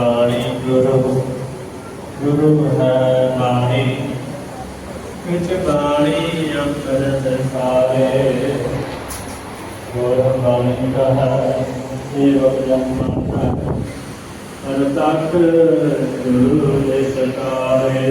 ਬਾਣੀ ਗੁਰੂ ਗੁਰੂ ਹੈ ਬਾਣੀ। ਵਿੱਚ ਬਾਣੀ ਅੰਤਰ ਦਸਾਰੇ ਗੁਰ ਬਾਣੀ ਦਾ ਹੈ, ਇਹ ਵਜਨ ਮਾਤਾ ਹਰ ਤੱਕ ਗੁਰੂ ਦੇ ਸਤਾਰੇ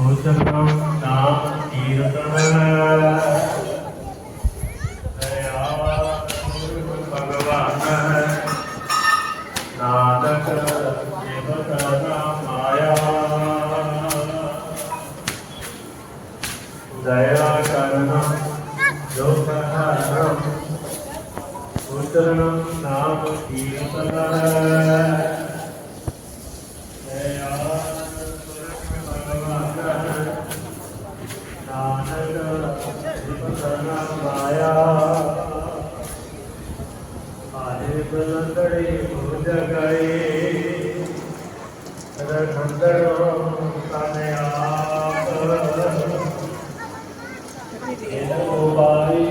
ਸੋਚਨਮ ਨਾਮ ਕੀਰਤਨ ਦਇਆ ਗੁਰੂ ਭਗਵਾਨ ਨਾਨਕ ਜਪਤਾ ਨਾਮ ਆਇਆ ਦਇਆ ਕਰਨਾ ਜੋ ਕਰਨਾ ਸੋਚਨਮ ਨਾਮ ਕੀਰਤਨ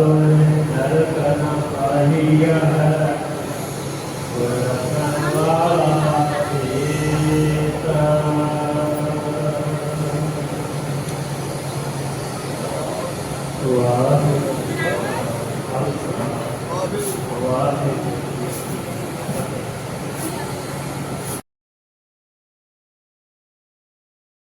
साधो नरकना पाहिया